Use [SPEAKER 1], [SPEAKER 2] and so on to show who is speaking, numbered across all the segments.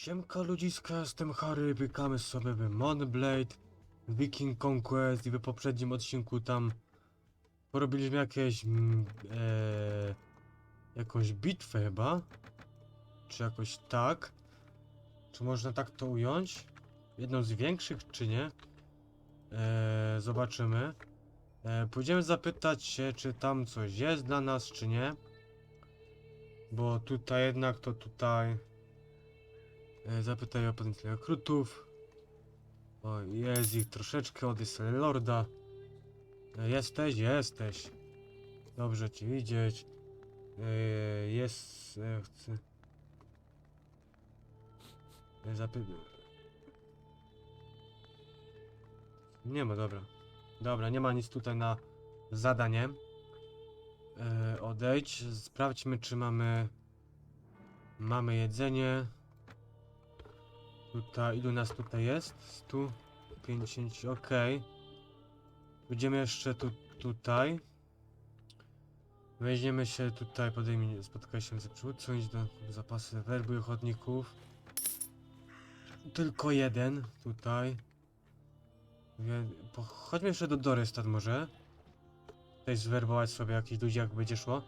[SPEAKER 1] Siemka ludziska, jestem Harry, wykamy sobie w Monblade, Viking Conquest i w poprzednim odcinku tam porobiliśmy jakieś, mm, e, jakąś bitwę chyba, czy jakoś tak, czy można tak to ująć? Jedną z większych, czy nie? E, zobaczymy. E, pójdziemy zapytać się, czy tam coś jest dla nas, czy nie. Bo tutaj jednak to tutaj... E, Zapytaj o potencjalnych rekrutów. O, jest ich troszeczkę od Lorda. E, Jesteś? Jesteś. Dobrze ci widzieć. E, Jest... Chcę... Nie ma, dobra. Dobra, nie ma nic tutaj na zadanie. Odejdź. Sprawdźmy, czy mamy... Mamy jedzenie. Tutaj, ilu nas tutaj jest? 150, okej. Będziemy jeszcze tu, tutaj. Weźmiemy się tutaj, podejmij, spotkaj się z przywódcą, do zapasy werby ochotników. Tylko jeden tutaj. Chodźmy jeszcze do Dorystat może. Tutaj zwerbować sobie jakichś ludzi, jak będzie szło.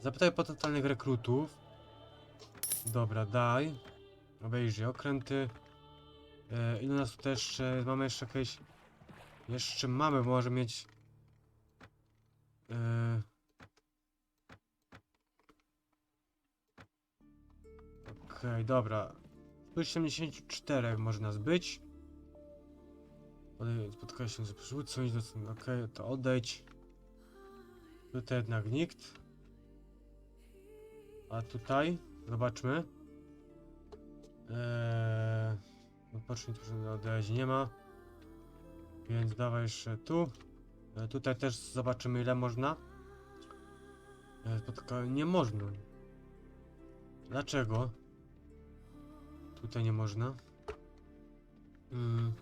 [SPEAKER 1] Zapytaj potencjalnych rekrutów. Dobra, daj. Obejrzyj okręty. E, ile nas tutaj jeszcze... Mamy jeszcze jakieś... Jeszcze mamy, może mieć... E... Okej, dobra. 174 może nas być. Spotkaj się z przywódcą, do... Okej, to odejdź. Tutaj jednak nikt. A tutaj? Zobaczmy. Eee, odpocznij, proszę odejdź, nie ma. Więc dawaj jeszcze tu. E, tutaj też zobaczymy ile można. E. Nie można. Dlaczego? Tutaj nie można. Mm.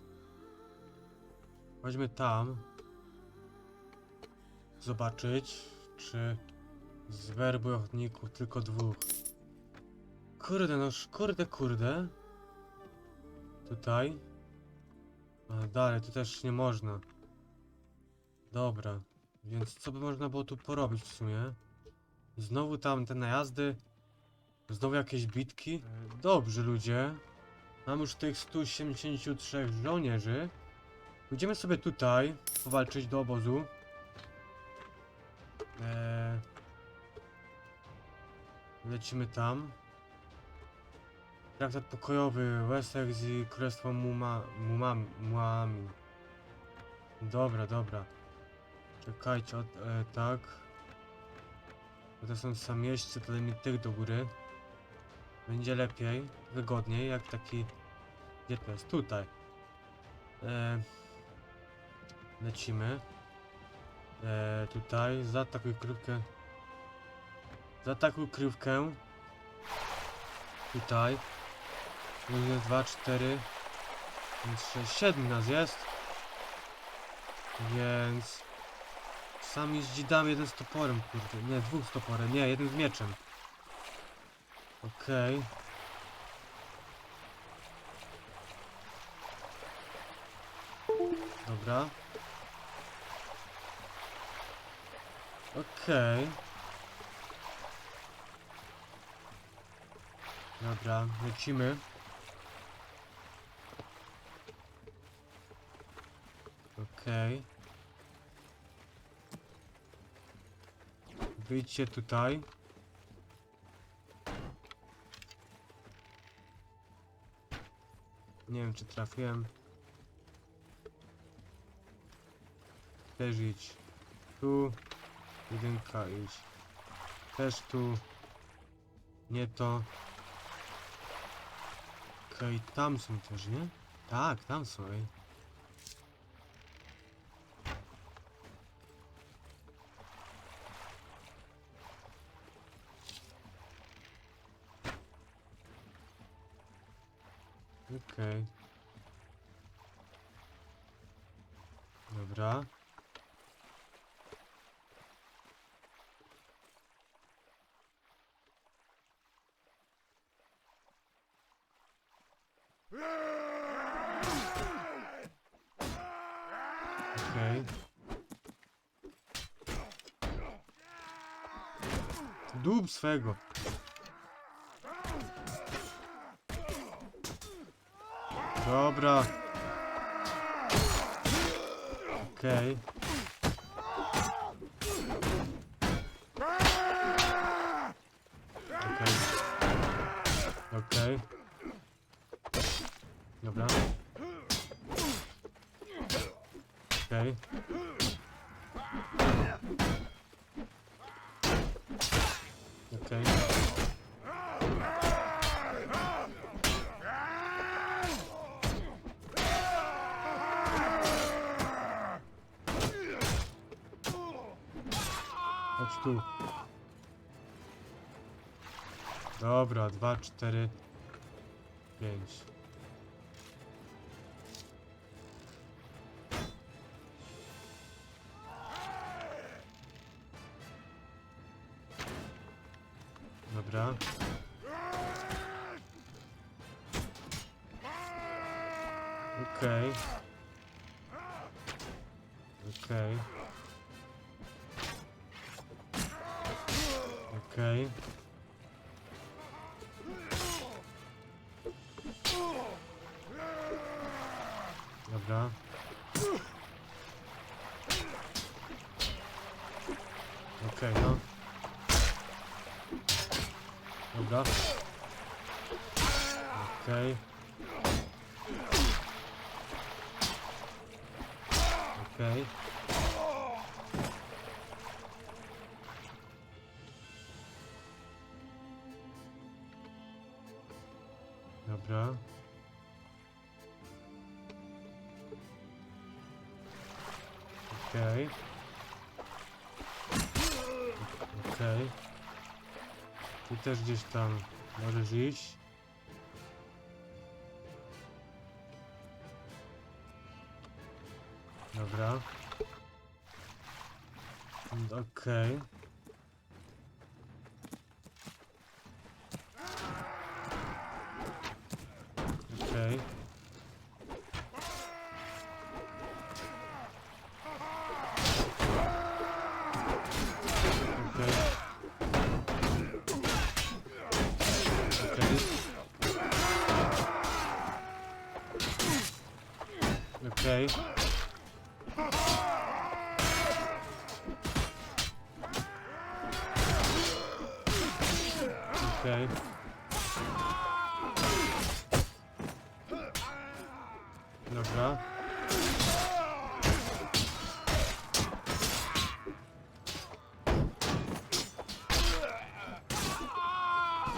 [SPEAKER 1] Chodźmy tam. Zobaczyć, czy z werby ochotników tylko dwóch. Kurde, no sz- kurde, kurde. Tutaj. A dalej, tu też nie można. Dobra, więc co by można było tu porobić w sumie? Znowu tam te najazdy. Znowu jakieś bitki. Dobrze, ludzie. Mam już tych 173 żołnierzy. Pójdziemy sobie tutaj powalczyć do obozu. Eee, lecimy tam. Traktat pokojowy, Wessex i Królestwo Muma... Mumam... Muami. Dobra, dobra. Czekajcie, od, e, tak. Bo to są samieźcy, to dajmy tych do góry. Będzie lepiej, wygodniej, jak taki... Gdzie to jest? Tutaj. E, lecimy. E, tutaj, zaatakuj krywkę. Zaatakuj krywkę. Tutaj. Jeden, dwa, cztery. pięć, sześć, siedem nas jest. Więc... Sami z dzidami, jeden z toporem, kurde. Nie, dwóch z toporem. Nie, jeden z mieczem. Okej. Dobra. Okej. Dobra, lecimy. Okej. Wyjdźcie tutaj. Nie wiem, czy trafiłem. Też idź. Tu. Jedynka idź. Też tu. Nie to. Okej, tam są też, nie? Tak, tam są. Dób swego. Dobra. Okej. Okej. Okej. Dobra. Okej. Okej. Chodź tu. Dobra, dwa, cztery, pięć. Dobra. Okej. Okej. Okej. Dobra. Dobra. Okej. Okej. Dobra. Tu też gdzieś tam możesz iść. Dobra. Okej. Okej. Okej. Dobra.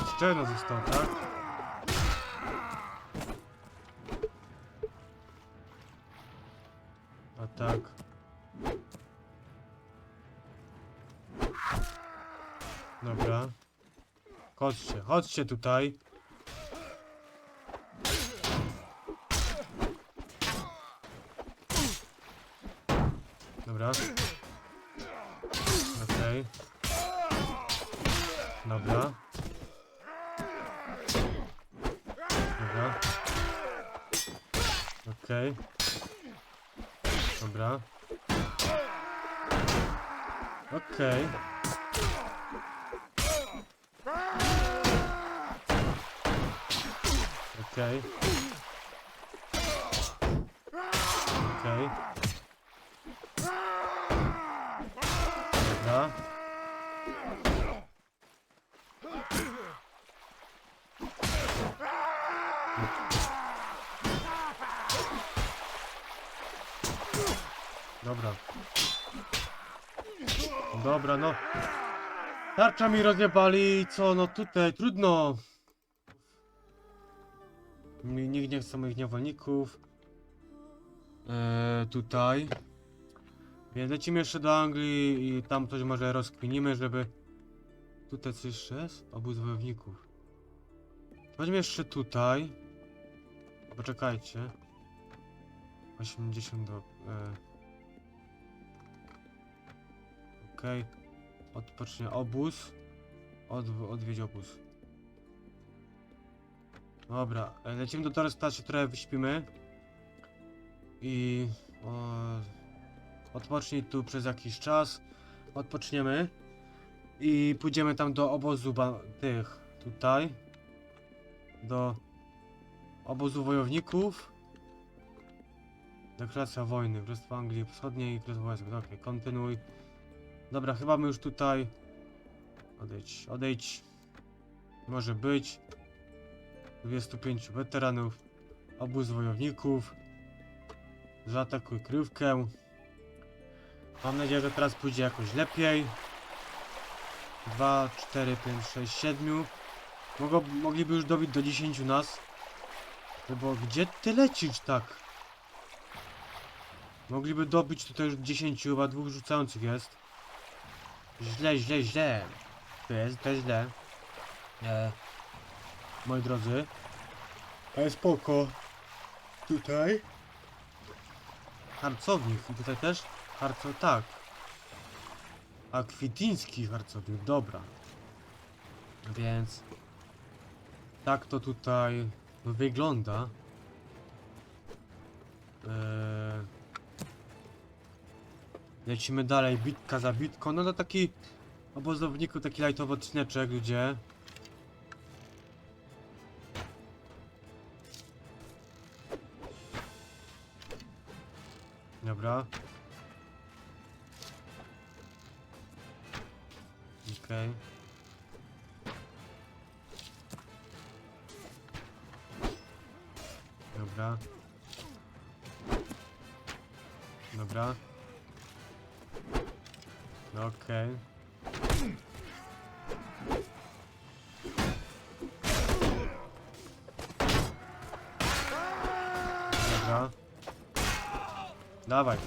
[SPEAKER 1] Jeszcze jedno zostało, tak? Chodźcie, tutaj. Dobra. Okej. Dobra. Dobra. Okej. Dobra. Okej. Okej. Okej. Dobra. Dobra. Dobra, no. Tarcza mi rozjebali co, no tutaj, trudno. Nikt nie chce moich niewolników. Eee, tutaj. Więc lecimy jeszcze do Anglii i tam coś może rozkminimy, żeby... Tutaj coś jeszcze jest? Obóz wojowników. Chodźmy jeszcze tutaj. Poczekajcie. 80 do... E... Okej. Odpocznie obóz. Od, odwiedź obóz. Dobra, e, lecimy do Torresta, się trochę wyśpimy. I... O, odpocznij tu przez jakiś czas. Odpoczniemy. I pójdziemy tam do obozu tych, tutaj. Do obozu wojowników. Deklaracja wojny, Królestwo Anglii Wschodniej i Królestwo Włoskiej. Okej, kontynuuj. Dobra, chyba my już tutaj... Odejdź, odejdź. Może być. 25 weteranów. Obóz wojowników. Zaatakuj kryjówkę. Mam nadzieję, że teraz pójdzie jakoś lepiej. 2, 4, 5, 6, 7. Mogą, mogliby już dobić do 10 nas. Bo gdzie ty lecisz tak? Mogliby dobić tutaj już 10, chyba dwóch rzucających jest. Źle, źle, źle. To jest, to jest źle. E, moi drodzy. Ale spoko. Tutaj. Harcownik. I tutaj też? Harco, tak. Akwitiński harcownik, dobra. Więc... Tak to tutaj wygląda. Eee... Lecimy dalej, bitka za bitką. No to taki obozowniku, taki lightowy odcineczek, gdzie... Dobra. Okej. Dobra. Dobra. Okej. Dobra. Dawaj.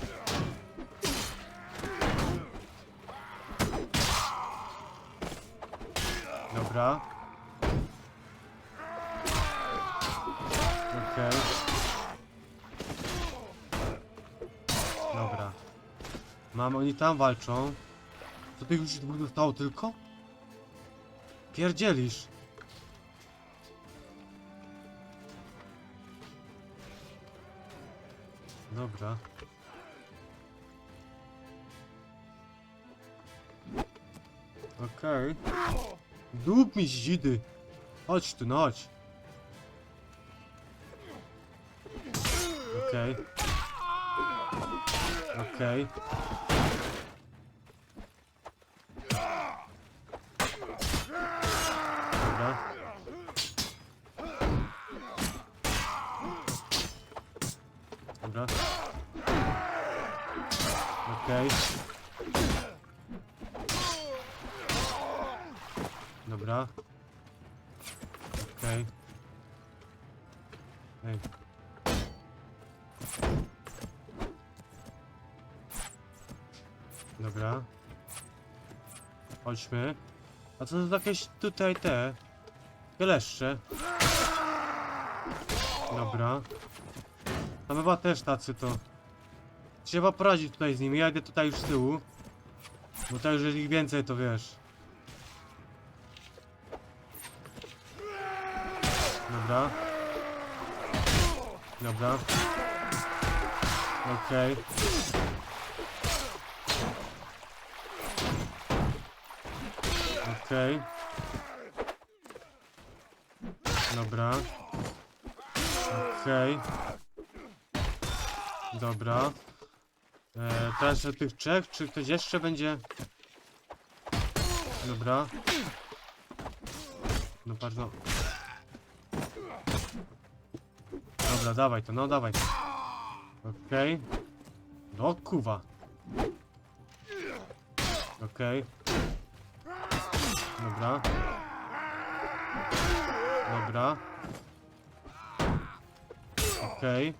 [SPEAKER 1] Dobra. Okej. Dobra. Mam, oni tam walczą. Co tych już dwóch zostało tylko? Pierdzielisz. Dobra. Okej. Dup mi zdzidy. Chodź tu, no chodź. Okej. Okej. Dobra. Dobra. Okej. Dobra. Okej. Ej. Dobra. Chodźmy. A co to jakieś tutaj te? Geleszcze. Dobra. Tam chyba też tacy to. Trzeba poradzić tutaj z nimi. Ja idę tutaj już z tyłu. Bo to już jest ich więcej, to wiesz. Dobra. Dobra. Okej. Okej. Dobra. Okej. Dobra. E, teraz o tych trzech, czy ktoś jeszcze będzie? Dobra. No bardzo. Dobra, dawaj to, no dawaj. Okej. No kuwa. Okej. Dobra. Dobra. Okej.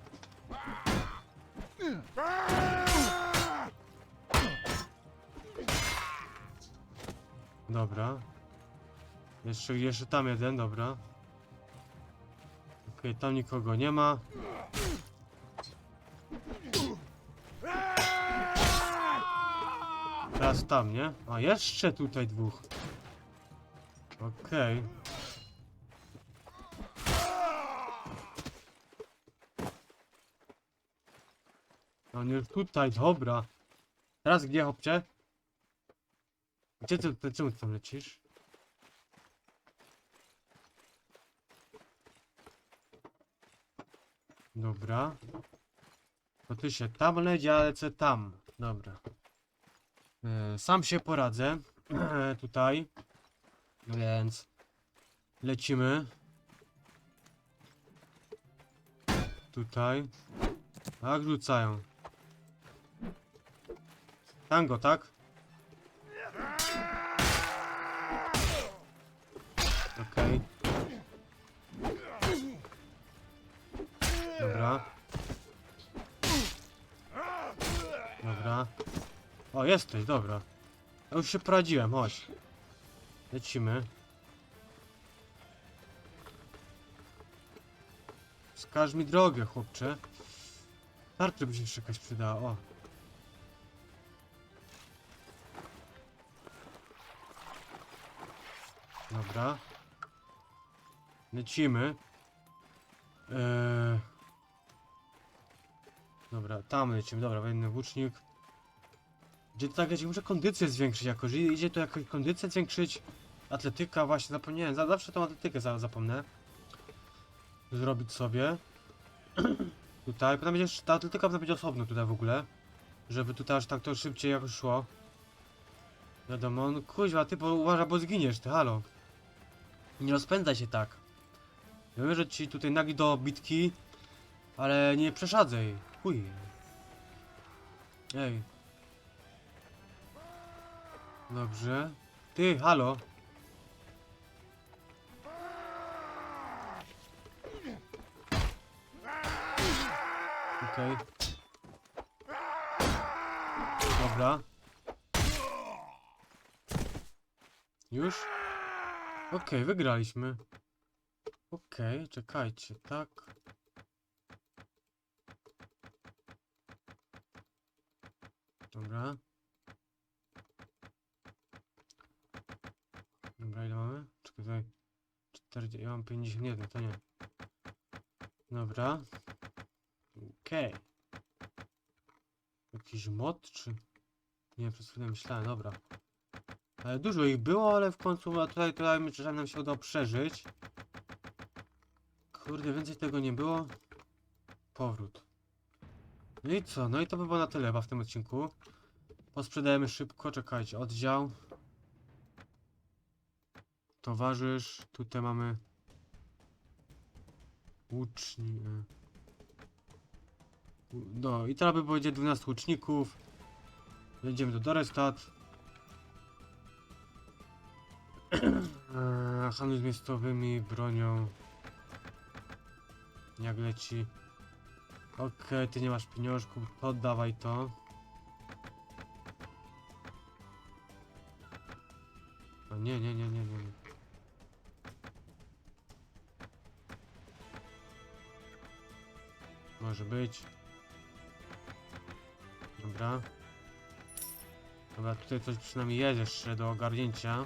[SPEAKER 1] Dobra. Jeszcze, jeszcze tam jeden, dobra. Okej, tam nikogo nie ma. Teraz tam, nie? A jeszcze tutaj dwóch. Okej. Okay. No nie tutaj, dobra. Teraz gdzie, chłopcze? Gdzie ty, ty czemu tam lecisz? Dobra. To ty się tam leć, ja lecę tam. Dobra. E, sam się poradzę. tutaj. Więc lecimy. Tutaj. Tak, rzucają. Tango, tak? Okej. Dobra. O, jesteś, dobra. Ja już się poradziłem, chodź. Lecimy. Wskaż mi drogę, chłopcze. Tarczy by się jeszcze jakaś przydała, o. Dobra. Lecimy. Eee... Dobra, tam lecimy, dobra, wojenny włócznik. Gdzie to tak, ja muszę kondycję zwiększyć jakoś. Idzie to jakoś kondycję zwiększyć. Atletyka, właśnie zapomniałem. Za, zawsze tą atletykę za, zapomnę. Zrobić sobie. tutaj, potem będzie, ta atletyka będzie osobno tutaj w ogóle. Żeby tutaj aż tak to szybciej jakoś szło. Wiadomo, no kuźwa, ty bo uważa, bo zginiesz, ty, halo. Nie rozpędzaj się tak. Ja wiem, że ci tutaj nagi do bitki, ale nie przeszadzaj. Chuj. Ej. Dobrze. Ty, halo. Okej. Dobra. Już? Okej, wygraliśmy. Okej, czekajcie, tak. Dobra. Dobra, ile mamy? Czekaj, tutaj. 40, ja mam 51, to nie. Dobra. Okej. Jakiś mod, czy... Nie, przez chwilę myślałem, dobra. Ale dużo ich było, ale w końcu tutaj, tutaj myślę, że nam się udało przeżyć. Kurde, więcej tego nie było. Powrót. No i co? No i to by było na tyle chyba w tym odcinku. Posprzedajemy szybko, czekajcie, oddział. Towarzysz, tutaj mamy łuczni. e. No i teraz by będzie 12 łuczników. Jedziemy do Dorestad. Eee, Handel z miejscowymi, bronią. Jak leci. Okej, ty nie masz pieniążków, poddawaj to. O nie, nie, nie, nie, nie. Może być. Dobra. Dobra, tutaj coś przynajmniej jest jeszcze do ogarnięcia.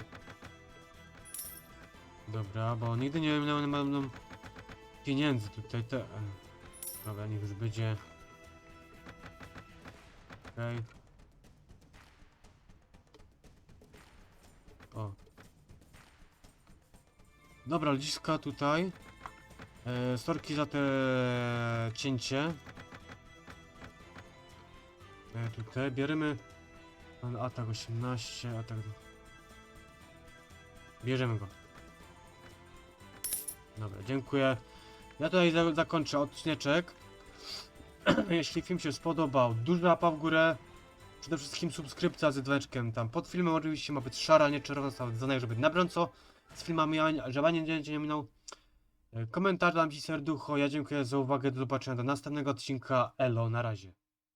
[SPEAKER 1] Dobra, bo nigdy nie wiem, mam, mam pieniędzy tutaj. Te... Dobra, niech już będzie. Okej. O. Dobra, ludziska tutaj. E, sorki za te cięcie. E, tutaj bierzemy atak 18, atak... Bierzemy go. Dobra, dziękuję. Ja tutaj za zakończę odcineczek. Jeśli film się spodobał, duża łapa w górę. Przede wszystkim subskrypcja z dzwoneczkiem tam pod filmem oczywiście ma być szara, nie czerwona, żeby na bieżąco z filmami, żeby ani nie minął. Komentarz dam ci serducho, ja dziękuję za uwagę, do zobaczenia do następnego odcinka, elo, na razie.